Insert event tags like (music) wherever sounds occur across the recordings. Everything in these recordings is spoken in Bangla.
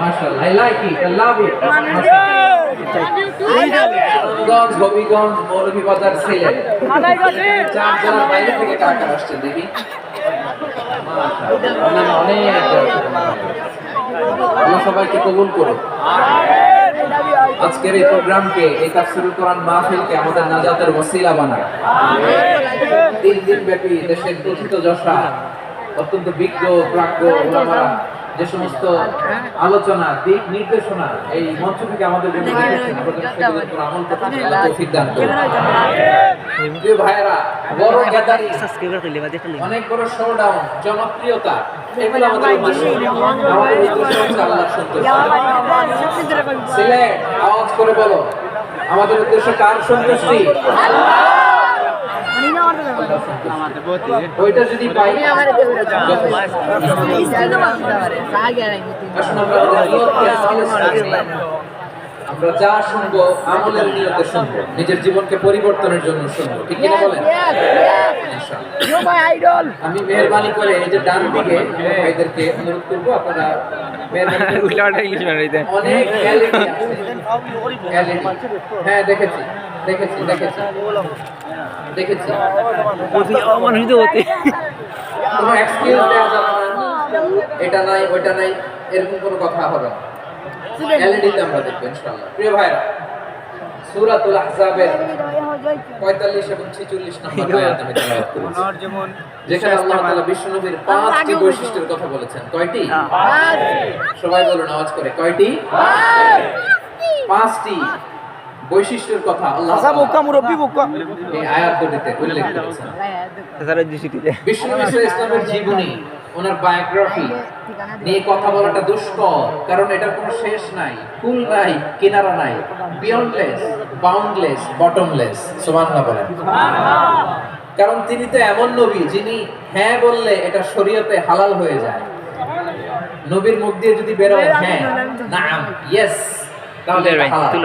মাশাআল্লাহ I like it I love it. গঞ্জ হবিগঞ্জ মৌলভীবাজার সিলেট। চার জেলার বাইরে থেকে কারা কারা আসছে দেখি। অনেক অনেক আল্লাহ সবাইকে কবুল করুন আজকের এই প্রোগ্রামকে এই তাফসিরুল কোরআন মাহফিলকে আমাদের নাজাতের ওসিলা বানায় তিন দিন ব্যাপী দেশের প্রথিত যশা অত্যন্ত বিজ্ঞ প্রাজ্ঞ ওলামারা যে সমস্ত আলোচনা দিক নির্দেশনা এই মঞ্চ থেকে আমাদের আমল করতে আল্লাহ ভাইয়েরা বড় গ্যাদারিং। অনেক বড় জনপ্রিয়তা এগুলো আমাদের আওয়াজ করে বলো আমাদের উদ্দেশ্য কার সন্তুষ্টি? ওইটা যদি পাই। আসুন আমরা যা শুনব আমলের নিয়তে শুনব নিজের জীবনকে পরিবর্তনের জন্য শুনব। ঠিক কিনা বলেন? আমি মেহরবানি করে এই যে ডান দিকে ভাইদেরকে অনুরোধ করব আপনারা (laughs) অনেক হ্যাঁ দেখেছি। দেখেছি দেখেছি। দেখেছি। অমানুষিত হতে কোনো এক্সকিউজ দেওয়া যাবে না। এটা নাই ওইটা নাই এরকম কোনো কথা হবে না। এলইডিতে আমরা দেখব ইনশাআল্লাহ। প্রিয় ভাইরা সূরাতুল আহজাবের 45 এবং 46 নম্বর আয়াত আমি তেলাওয়াত করেছি। যেমন যেখানে আল্লাহ তাআলা বিশ্বনবীর পাঁচটি বৈশিষ্ট্যের কথা বলেছেন। কয়টি? সবাই বলুন আওয়াজ করে। কয়টি? পাঁচটি। বৈশিষ্ট্যের কথা আল্লাহ তাআলা মুরব্বী বোকা এই আয়াত দুটিতে উল্লেখ করেছেন। বিষ্ণু ইসলামের জীবনী ওনার বায়োগ্রাফি নিয়ে কথা বলাটা দুষ্কর কারণ এটার কোনো শেষ নাই কুল নাই কিনারা নাই বিয়ন্ডলেস বাউন্ডলেস বটমলেস সুবহানাল্লাহ বলেন। কারণ তিনি তো এমন নবী যিনি হ্যাঁ বললে এটা শরীয়তে হালাল হয়ে যায়। নবীর মুখ দিয়ে যদি বেরোয় হ্যাঁ নাম ইয়েস তাহলে হালাল।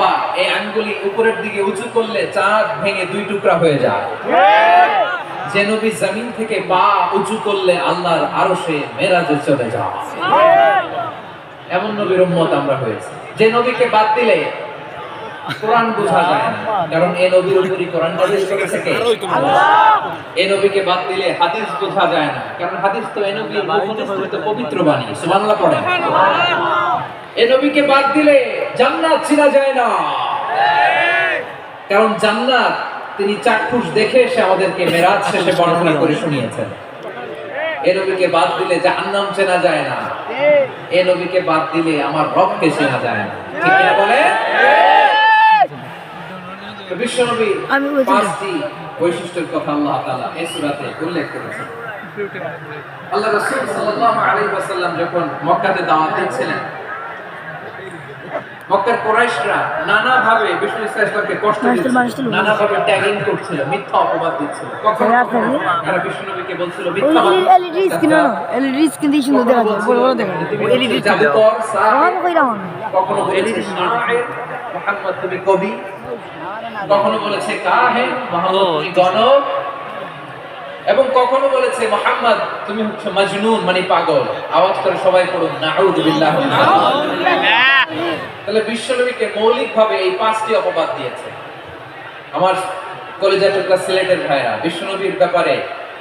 হয় আঙ্গুলি উপরের দিকে উঁচু করলে চাঁদ ভেঙে দুই টুকরা হয়ে যায়। যে নবী জমিন থেকে পা উঁচু করলে আল্লাহর আরও সে মেরাজে চলে যাওয়া এমন নবীর উম্মত আমরা হয়েছি। যে নবীকে বাদ দিলে কোরআন বোঝা যায় না। কারণ এই নবীর উপরই কোরআন এই নবীকে বাদ দিলে হাদিস বোঝা যায় না। কারণ হাদিস তো এই নবীর পবিত্র বাণী। সুবহানাল্লাহ পড়েন। এই নবীকে বাদ দিলে জান্নাত চিনা যায় না। কারণ জান্নাত তিনি চাক্ষুষ দেখে এসে আমাদেরকে মেরাজ শেষে বর্ণনা করে শুনিয়েছেন। এ নবীকে বাদ দিলে জাহান্নাম চেনা যায় না। এ নবীকে বাদ দিলে আমার রবকে চেনা যায় না। ঠিক বলে বিশ্বনবী। পাঁচটি বৈশিষ্ট্যের কথা আল্লাহ তাআলা এই সূরাতে উল্লেখ করেছেন। আল্লাহ রাসূল সাল্লাল্লাহু আলাইহি ওয়াসাল্লাম যখন মক্কাতে দাওয়াত দিচ্ছিলেন মক্কার কুরাইশরা নানা ভাবে বিষ্ণু ইসলামকে কষ্ট দিচ্ছিল মানুষটা- নানা ভাবে ট্যাগিং করছিল মিথ্যা অপবাদ দিচ্ছিল। কখনো হ্যাঁ, তারা বিষ্ণু নবীকে বলছিল মিথ্যা এলইডি স্ক্রিন না এলইডি স্ক্রিন দিয়ে সুন্দর দেখা যায়। বড় বড় দেখা এলইডি জাদুকর সাহেব কখনো বলেছে শায়ের মোহাম্মদ তুমি কবি। কখনো বলেছে কাহে গণক। এবং কখনো বলেছে মোহাম্মদ তুমি হচ্ছে মাজনুন মানে পাগল। আওয়াজ করে সবাই পড়ুন তাহলে বিশ্বনবীকে মৌলিকভাবে এই পাঁচটি অপবাদ দিয়েছে। আমার কলেজা টুকরা সিলেটের ভাইরা বিশ্বনবীর ব্যাপারে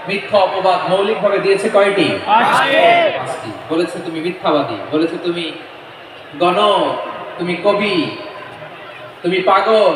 মিথ্যা অপবাদ মৌলিকভাবে দিয়েছে কয়টি? পাঁচটি। বলেছে তুমি মিথ্যাবাদী বলেছে তুমি গণ তুমি কবি তুমি পাগল।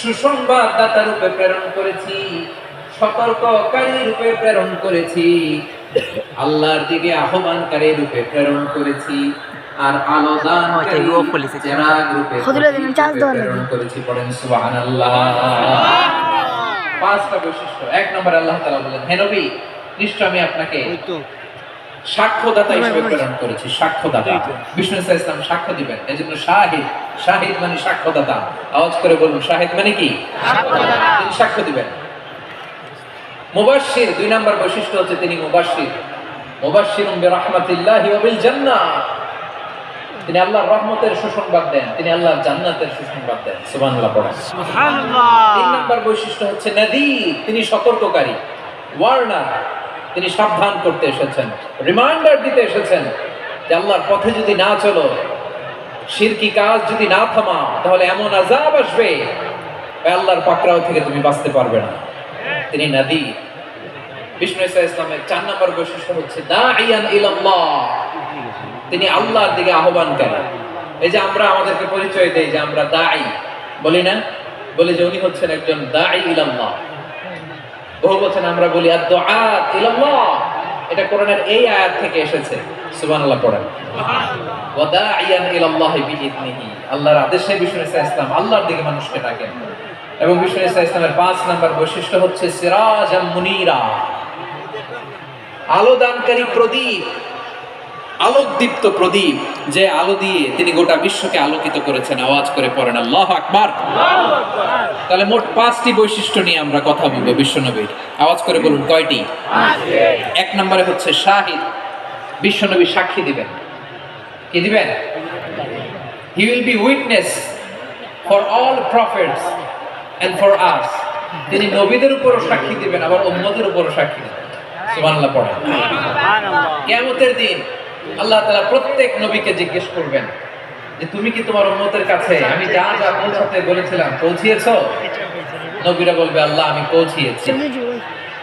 সুসংবাদদাতা রূপে প্রেরণ করেছি সতর্ককারী রূপে প্রেরণ করেছি আল্লাহর দিকে আহ্বানকারী রূপে প্রেরণ করেছি আর আলো দিন, প্রেরণ করেছি পড়েন সুবহানাল্লাহ। পাঁচটা বৈশিষ্ট্য। এক নম্বর আল্লাহ তাআলা বলেন হে নবী নিশ্চয় আমি আপনাকে সাক্ষ্যদাতা হিসেবে প্রেরণ করেছি সাক্ষ্যদাতা। বিষ্ণু ইসলাম সাক্ষ্য দিবেন। এই জন্য শাহিদ শাহিদ মানে সাক্ষ্যদাতা। আওয়াজ করে বলুন শাহিদ মানে কি? তিনি সাক্ষ্য দিবেন। মুবাশশির দুই নাম্বার বৈশিষ্ট্য হচ্ছে তিনি মুবাশশির। মুবাশশিরুম বিরহমাতিল্লাহি ওয়া বিল জান্নাহ তিনি আল্লাহর রহমতের সুসংবাদ দেন তিনি আল্লাহর জান্নাতের সুসংবাদ দেন। সুবহানাল্লাহ পড়েন। তিন নম্বর বৈশিষ্ট্য হচ্ছে নদী তিনি সতর্ককারী। ওয়ার্নার তিনি সাবধান করতে এসেছেন। রিমাইন্ডার দিতে এসেছেন যে আল্লাহর পথে যদি না চলো শিরকি কাজ যদি না থামাও, তাহলে এমন আজাব আসবে আল্লাহর পাকড়াও থেকে তুমি বাঁচতে পারবে না। তিনি নদী। বিষ্ণু ইসা ইসলামের চার নম্বর বৈশিষ্ট্য হচ্ছে দাইয়ান ইলাল্লাহ। তিনি আল্লাহর দিকে আহ্বানকারী এই যে আমরা আমাদেরকে পরিচয় দেই যে আমরা দাই বলি না? বলি যে উনি হচ্ছেন একজন দাই ইলাল্লাহ। বহু বছর আমরা বলি আর দোয়া এটা কোরআনের এই আয়াত থেকে এসেছে। সুবহানাল্লাহ, পড়েন। আল্লাহর আদেশে বিষ্ণু ইসা ইসলাম আল্লাহর দিকে মানুষকে ডাকেন। এবং বিষ্ণু ইসা ইসলামের পাঁচ নাম্বার বৈশিষ্ট্য হচ্ছে সিরাজাম মুনিরা। আলো দানকারী প্রদীপ আলোকদীপ্ত প্রদীপ যে আলো দিয়ে তিনি গোটা বিশ্বকে আলোকিত করেছেন। আওয়াজ করে পড়েন আল্লাহ আকবার। তাহলে মোট পাঁচটি বৈশিষ্ট্য নিয়ে আমরা কথা বলব বিশ্বনবীর। আওয়াজ করে বলুন কয়টি? এক নম্বরে হচ্ছে শাহিদ। বিশ্বনবী সাক্ষী দিবেন। কি দিবেন? He will be witness for all prophets and for us তিনি নবীদের উপরও সাক্ষী দিবেন আবার উম্মতের উপরও সাক্ষী দিবেন। সুবহানাল্লাহ পড়েন। কিয়ামতের দিন আল্লাহ তাআলা প্রত্যেক নবীকে জিজ্ঞেস করবেন যে তুমি কি তোমার উম্মতের কাছে, আমি যা যা পৌঁছাতে বলেছিলাম পৌঁছিয়েছো? নবীরা বলবে, আল্লাহ, আমি পৌঁছিয়েছি।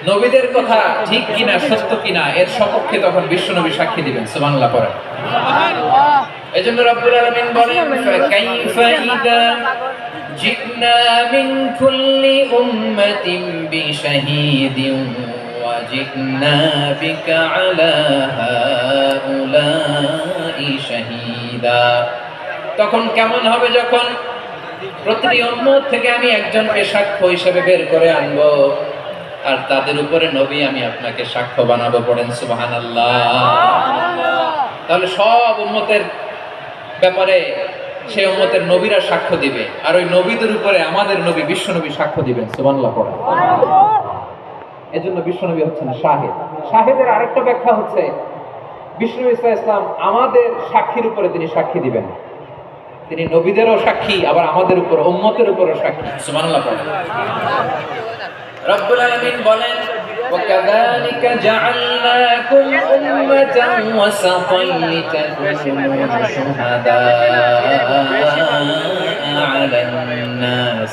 নবীদের কথা ঠিক কিনা, সত্য কিনা, এর সপক্ষে তখন বিশ্বনবী সাক্ষী দিবেন, সুবহানাল্লাহ পড়েন এজন্য রব্বুল আলামিন বলেন, ফাকাইফা ইদা জিনা মিন কুল্লি জিনা বিকা আলা হাউলাই শাহিদা তখন কেমন হবে যখন প্রতিটি উম্মত থেকে আমি একজনকে সাক্ষ্য হিসেবে বের করে আনব। আর তাদের উপরে নবী আমি আপনাকে সাক্ষ্য বানাবো পড়েন, সুবহানাল্লাহ। তাহলে সব উম্মতের ব্যাপারে সেই উম্মতের নবীরা সাক্ষ্য দিবে। আর ওই নবীদের উপরে আমাদের নবী, বিশ্ব নবী সাক্ষ্য দিবেন, সুবহানাল্লাহ পড়ে এজন্য বিশ্ব নবী হচ্ছেন শাহেদ শাহেদের আরেকটা ব্যাখ্যা হচ্ছে বিষ্ণু ইসা ইসলাম আমাদের সাক্ষীর উপরে তিনি সাক্ষী দিবেন তিনি নবীদেরও সাক্ষী আবার আমাদের উপর উম্মতের উপরও সাক্ষী সুবহানাল্লাহ পড়ে রব্বুল আলামিন বলেন وكذلك جعلناكم أمة وسطا لتكونوا شهداء على الناس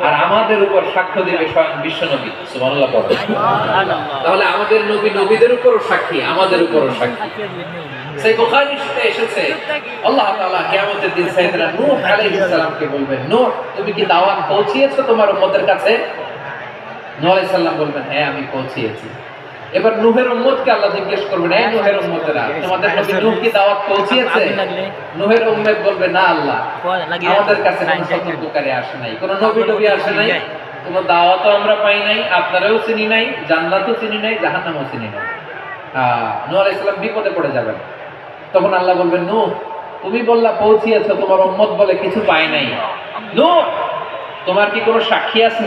আর আমাদের উপর সাক্ষ্য দিবে স্বয়ং বিশ্বনবী সুবহানাল্লাহ পড়েন তাহলে আমাদের নবী নবীদের উপরও সাক্ষী আমাদের উপরও সাক্ষী। সেই এসেছে আল্লাহ তাআলা কিয়ামতের দিন সাইয়েদনা নূহ আলাইহিস সালামকে বলবেন নূহ তুমি কি দাওয়াত পৌঁছিয়েছো তোমার উম্মতের কাছে? নূহ আলাইহিস সালাম বলবেন হ্যাঁ আমি পৌঁছিয়েছি। এবার নূহের উম্মতকে আল্লাহ জিজ্ঞেস করবেন এই নূহের উম্মতেরা তোমাদের নবী নূহ কি দাওয়াত পৌঁছিয়েছে? নূহের উম্মত বলবে না আল্লাহ আমাদের কাছে কোনো সতর্ককারী আসে নাই কোনো নবী নবী আসে নাই কোনো দাওয়াতও আমরা পাই নাই আপনারাও চিনি নাই জান্নাতও চিনি নাই জাহান্নামও চিনি নাই। নূহ আলাইহিস সালাম বিপদে পড়ে যাবেন। তখন আল্লাহ বলবেন নূহ তুমি বললা পৌঁছিয়েছ তোমার উম্মত বলে কিছু পায় নাই। নূহ তোমার কি কোনো সাক্ষী আছে?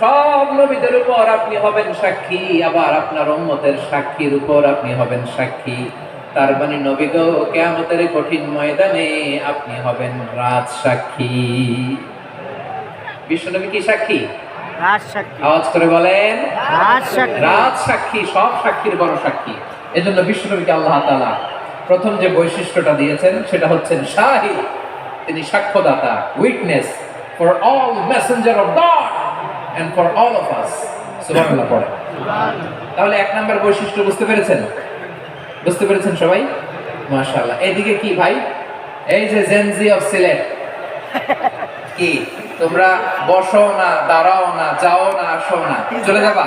সব নবীদের উপর আপনি হবেন সাক্ষী আবার আপনার উম্মতের সাক্ষীর উপর আপনি হবেন সাক্ষী। তার মানে নবী গো কেয়ামতের কঠিন ময়দানে আপনি হবেন রাজ সাক্ষী। বিশ্বনবী কি সাক্ষী? আওয়াজ করে বলেন রাজ সাক্ষী। সব সাক্ষীর বড় সাক্ষী। এজন্য বিশ্বনবীকে আল্লাহ তাআলা প্রথম যে বৈশিষ্ট্যটা দিয়েছেন সেটা হচ্ছেন শাহিদ তিনি সাক্ষ্যদাতা witness for all messenger of God for all of us সুবহানাল্লাহ, পড়ে। তাহলে এক নাম্বার বৈশিষ্ট্য বুঝতে পেরেছেন? বুঝতে পেরেছেন সবাই? মাশাআল্লাহ। এদিকে কি ভাই? এই যে জেনজি অফ সিলেট কি? তোমরা বসো না, দাঁড়াও না, যাও না, আসো না। চলে যাবা?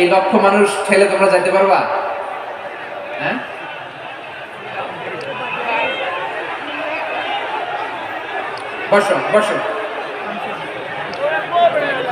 এই লক্ষ মানুষ ঠেলে তোমরা যাইতে পারবা? হ্যাঁ? বসো বসো।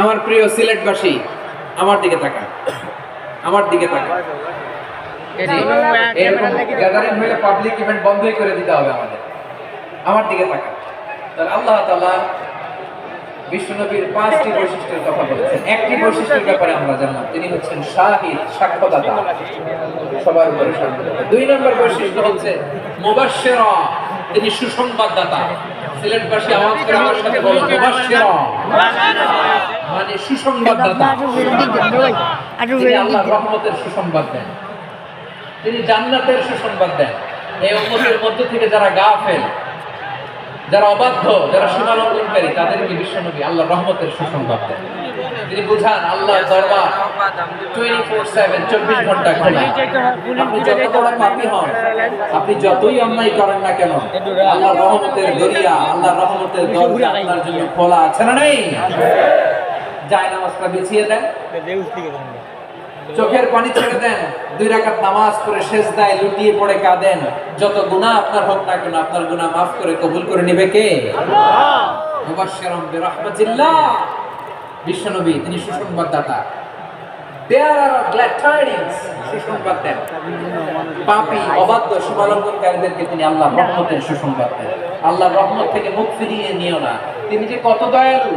আমার প্রিয় সিলেটবাসী আমার দিকে তাকান। আমার দিকে তাকান। গ্যাদারিং হলে পাবলিক ইভেন্ট বন্ধই করে দিতে হবে আমাদের। আমার দিকে তাকান। তাহলে আল্লাহ বিশ্বনবীর পাঁচটি বৈশিষ্ট্যের কথা বলেছেন। একটি বৈশিষ্ট্যের ব্যাপারে আমরা জানলাম তিনি হচ্ছেন শাহিদ সাক্ষ্যদাতা। সবার উপরে দুই নম্বর বৈশিষ্ট্য হচ্ছে তিনি সুসংবাদদাতা। সিলেটবাসী আওয়াজ করে আমার সাথে বলুন মানে সুসংবাদদাতা। রহমতের সুসংবাদ দেন। তিনি জান্নাতের সুসংবাদ দেন। এই মধ্য থেকে যারা গাফেল যারা অবাধ্য যারা তাদেরকে বিশ্বনবী আল্লাহ রহমতের সুসংবাদ দেন। তিনি বুঝান আল্লাহ দরবার টোয়েন্টি ফোর সেভেন চব্বিশ ঘণ্টা খোলা আপনি যত বড় পাপী হন আপনি যতই অন্যায় করেন না কেন আল্লাহ রহমতের দরিয়া আল্লাহ রহমতের দরজা আপনার জন্য খোলা আছে না নেই? যায় নামাজটা বিছিয়ে দেন। চোখের পানি ছেড়ে দেন। দুই রাকাত নামাজ পড়ে শেষ দায় লুটিয়ে পড়ে কাঁদেন। যত গুনাহ আপনার হোক না কেন আপনার গুনাহ মাফ করে কবুল করে নেবে কে? বিশ্বনবী তিনি সুসংবাদদাতা। দেয়ার আর গ্ল্যাড টাইডিংস সুসংবাদ দেন। পাপী অবাধ্য সীমালঙ্ঘনকারীদেরকে তিনি আল্লাহ রহমতের সুসংবাদ দেন। আল্লাহর রহমত থেকে মুখ ফিরিয়ে নিও না। তিনি যে কত দয়ালু।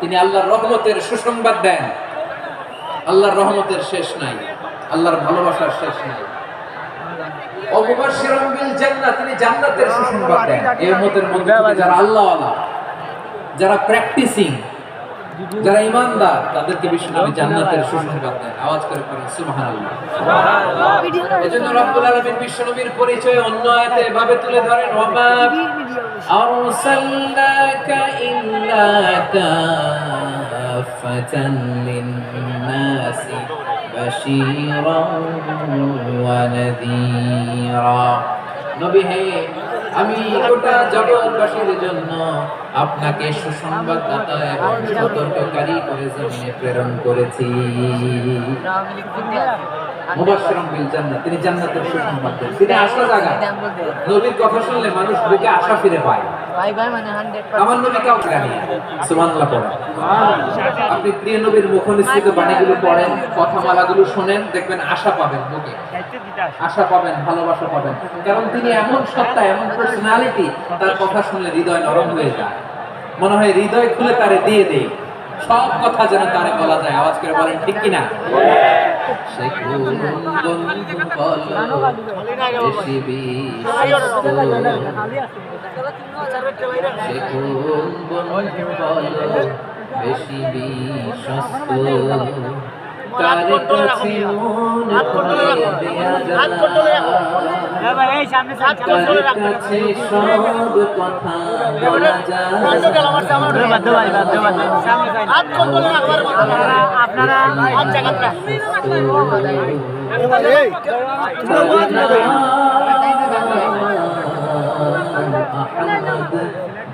তিনি আল্লাহর রহমতের সুসংবাদ দেন। আল্লাহর রহমতের শেষ নাই, আল্লাহর ভালোবাসার শেষ নাই। তিনি সুসংবাদ যারা আল্লাহ যারা প্র্যাকটিসিং যারা ইমানদার, তাদেরকে বিশ্বনবী জান্নাতের সুসংবাদ দেন। আওয়াজ করে পড়েন, সুবহানাল্লাহ। এজন্য রব্বুল আলামিন বিশ্বনবীর পরিচয় অন্য আয়াতে এভাবে তুলে ধরেন, ওমা আরসালনাকা ইল্লা কাফাতান লিন-নাসি বাশীরান ওয়া নাযীরা নবী, হে আমি গোটা জগৎবাসীর জন্য আপনাকে সুসংবাদদাতা এবং সতর্ককারী করে জমিনে প্রেরণ করেছি। তিনি জান্নাতের সুসংবাদ দেন। তিনি আশা জাগান। নবীর কথা শুনলে মানুষ বুকে আশা ফিরে পায়। ভাই ভাই মানে হান্ড্রেড আমার নবী কাউকে জানিয়ে সুবহানাল্লাহ পড়েন আপনি প্রিয় নবীর মুখনিসৃত বাণীগুলো পড়েন কথামালাগুলো শোনেন দেখবেন আশা পাবেন বুকে আশা পাবেন ভালোবাসা পাবেন। কারণ তিনি এমন সত্তা এমন পার্সোনালিটি তার কথা শুনলে হৃদয় নরম হয়ে যায়। মনে হয় হৃদয় খুলে তারে দিয়ে দেই। সব কথা যেন তারে বলা যায়। আওয়াজ করে বলেন ঠিক কিনা? সে কোন বন্ধু বলো বেশি বিশ্বস্ত। সে কোন বন্ধু বলো বেশি বিশ্বস্ত তার কাছে মন খুলে দেয়া যায় তার কাছে সব কথা বলা তার কাছে তারে না এই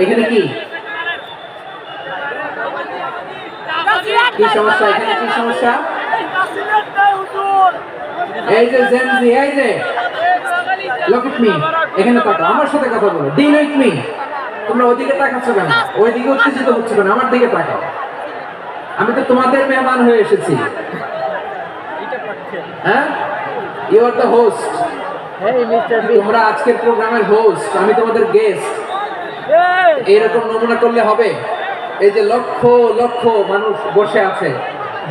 এখানে কি কি সমস্যা এখানে কি সমস্যা এই যে জেনজি এই যে লুক মি এখানে তাকাও আমার সাথে কথা বলো ডিল উইথ মি তোমরা ওইদিকে তাকাচ্ছ কেন? ওইদিকে উত্তেজিত হচ্ছে কেন? আমার দিকে তাকাও। আমি তো তোমাদের মেহমান হয়ে এসেছি। হ্যাঁ? ইউ আর দ্য হোস্ট তোমরা আজকের প্রোগ্রামের হোস্ট আমি তোমাদের গেস্ট এইরকম নমুনা করলে হবে। এই যে লক্ষ লক্ষ মানুষ বসে আছে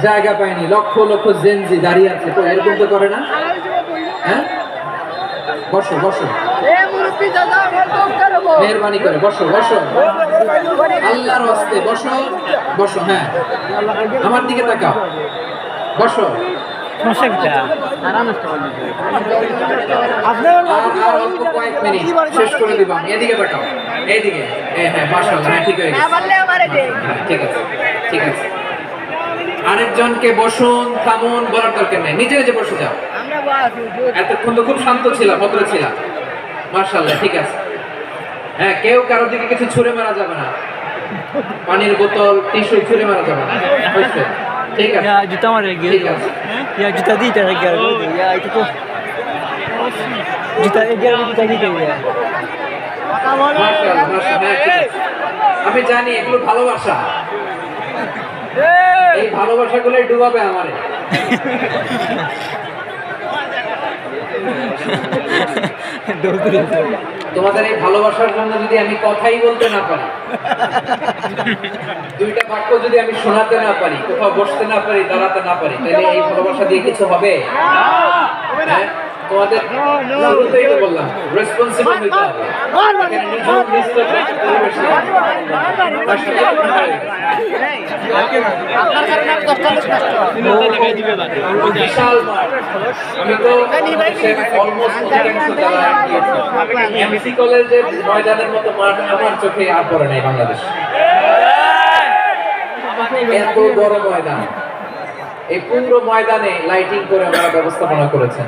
জায়গা পায়নি লক্ষ লক্ষ জেনজি দাঁড়িয়ে আছে তো এরকম তো করে না? হ্যাঁ? বসো বসো। মেহরবানি করে বসো বসো। আল্লাহর হস্তে বসো বসো হ্যাঁ। আমার দিকে তাকাও। বসো। শেষ করে দিব এদিকে এইদিকে। হ্যাঁ হ্যাঁ হ্যাঁ ঠিক গেছে। ঠিক আছে ঠিক আছে। আরেকজনকে বসুন থামুন বলার দরকার নেই। নিজে নিজে বসে যাও। এতক্ষণ তো খুব শান্ত ছিলাম ভদ্র ছিলাম মার্শাল্লাহ ঠিক আছে হ্যাঁ কেউ কারোর দিকে কিছু ছুঁড়ে মারা যাবে না পানির বোতল টিস্যু ছুঁড়ে মারা যাবে না? ঠিক আছে জুতা মারে ঠিক আছে aku tu. Ya itu tu. Juta dia juta di tu ya. মাশাআল্লাহ, মাশাআল্লাহ, হ্যাঁ। আমি জানি এগুলো ভালোবাসা এই ভালোবাসাগুলোই ডুবাবে আমারে (laughs) তোমাদের এই ভালোবাসার জন্য যদি আমি কথাই বলতে না পারি দুইটা বাক্য যদি আমি শোনাতে না পারি কোথাও বসতে না পারি দাঁড়াতে না পারি তাহলে এই ভালোবাসা দিয়ে কিছু হবে হ্যাঁ? তোমাদের বললাম রেসপন্সিবল হবে বিশাল আমি তো অলমোস্ট এমসি কলেজের ময়দানের মতো মাঠ আমার চোখে আর পড়ে নাই বাংলাদেশ এত বড় ময়দান এই পুরো ময়দানে লাইটিং করে আমরা ব্যবস্থাপনা করেছেন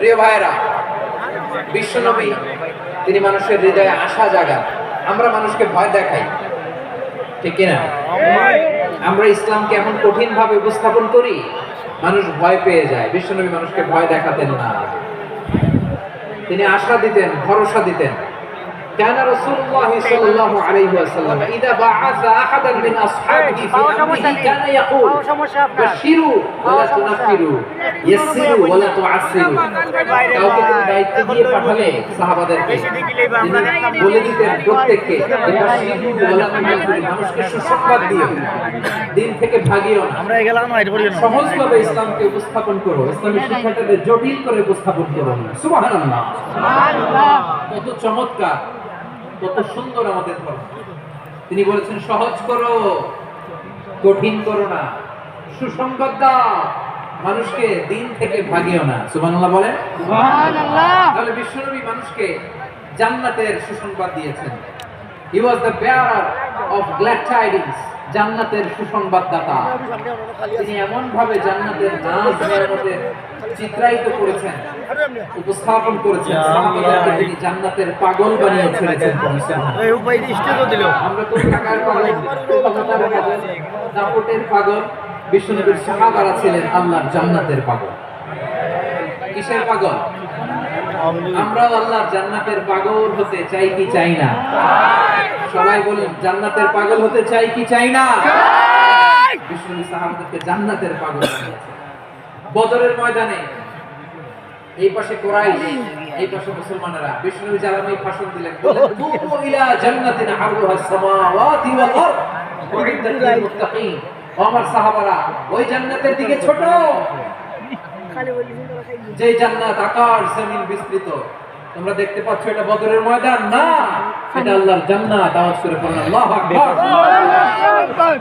প্রিয় ভাইরা বিশ্বনবী, তিনি মানুষের হৃদয়ে আশা জাগান। আমরা মানুষকে ভয় দেখাই। ঠিক কিনা? আমরা ইসলামকে এমন কঠিন ভাবে উপস্থাপন করি, মানুষ ভয় পেয়ে যায়। বিশ্বনবী মানুষকে ভয় দেখাতেন না। তিনি আশা দিতেন, ভরসা দিতেন। كان رسول الله صلى الله عليه وسلم إذا بعث أحدا من أصحابه في أمره كان يقول بشروا ولا تنفروا يسروا ولا تعسروا কাউকে তিনি দায়িত্ব দিয়ে পাঠালে সাহাবাদেরকে তিনি বলে দিতেন প্রত্যেককে যে বাশিরু ওয়ালা তুনাফিরু, মানুষকে সুসংবাদ দিও দিন থেকে ভাগিও না আমরা গেলাম না এটা বলি না সহজভাবে ইসলামকে উপস্থাপন করো ইসলামের শিক্ষাটাকে জটিল করে উপস্থাপন করো না সুবহানাল্লাহ কত চমৎকার কত সুন্দর আমাদের ধর্ম। তিনি বলেছেন সহজ করো কঠিন করো না। সুসংবাদ দাও। মানুষকে দিন থেকে ভাগিও না। সুবহানাল্লাহ বলেন। তাহলে বিশ্বনবী মানুষকে জান্নাতের সুসংবাদ দিয়েছেন। He was the bearer of glad tidings জান্নাতের সুসংবাদদাতা। তিনি এমন ভাবে জান্নাতের নাজ নিয়ামতের চিত্রায়িত করেছেন উপস্থাপন করেছেন সাহাবাদেরকে তিনি জান্নাতের পাগল বানিয়ে ছেড়েছেন। এই দিল। আমরা টাকার পাগল? ক্ষমতার পাগল দাপটের পাগল বিশ্বনবীর সাহাবারা ছিলেন আল্লাহর জান্নাতের পাগল। কিসের পাগল? আমরাও আল্লাহর জান্নাতের পাগল হতে চাই কি চাই না? সবাই বলুন জান্নাতের পাগল হতে চাই কি চাই না? বিশ্বনবী সাহাবাদেরকে জান্নাতের পাগল বদরের ময়দানে এই পাশে কোরাইশ এই পাশে মুসলমানেরা বিষ্ণু জ্বালানি ভাষণ দিলেন বললেন, "কুমু ইলা জান্নাতিন আরদুহা সামাওয়াতি ওয়াল আরদ লিল মুত্তাকিন।" আমার সাহাবারা ওই জান্নাতের দিকে ছোট। যে জান্নাত আকাশ জমিন বিস্তৃত তোমরা দেখতে পাচ্ছ এটা বদরের ময়দান, না, এটা আল্লাহর জান্নাত। আওয়াজ করে বলেন, আল্লাহু আকবার।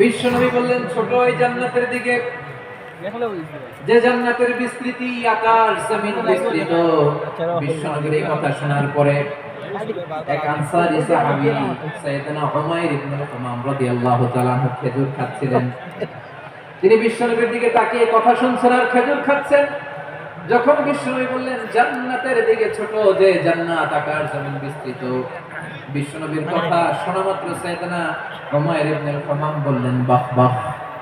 বিশ্বনবী বললেন, ছোট এই জান্নাতের দিকে, যে জান্নাতের বিস্তৃতি আকাশ, জমিন বিস্তৃত। বিশ্বনবীর এই কথা শোনার পরে এক আনসারী সাহাবী, সাইয়েদনা উমাইর ইবনে উমাম রাদিয়াল্লাহু তাআলা আনহু খেজুর খাচ্ছিলেন। তিনি বিশ্বনবীর দিকে তাকিয়ে কথা শুনছেন আর খেজুর খাচ্ছেন। যখন বিষ্ণু বললেন জান্নাতের দিকে ছোট যে জান্নাত আকার জমিন বিস্তৃত। বিষ্ণু নবীর কথা শোনা মাত্র সাইয়েদনা উমাইর ইবনে বললেন বাহ বাহ।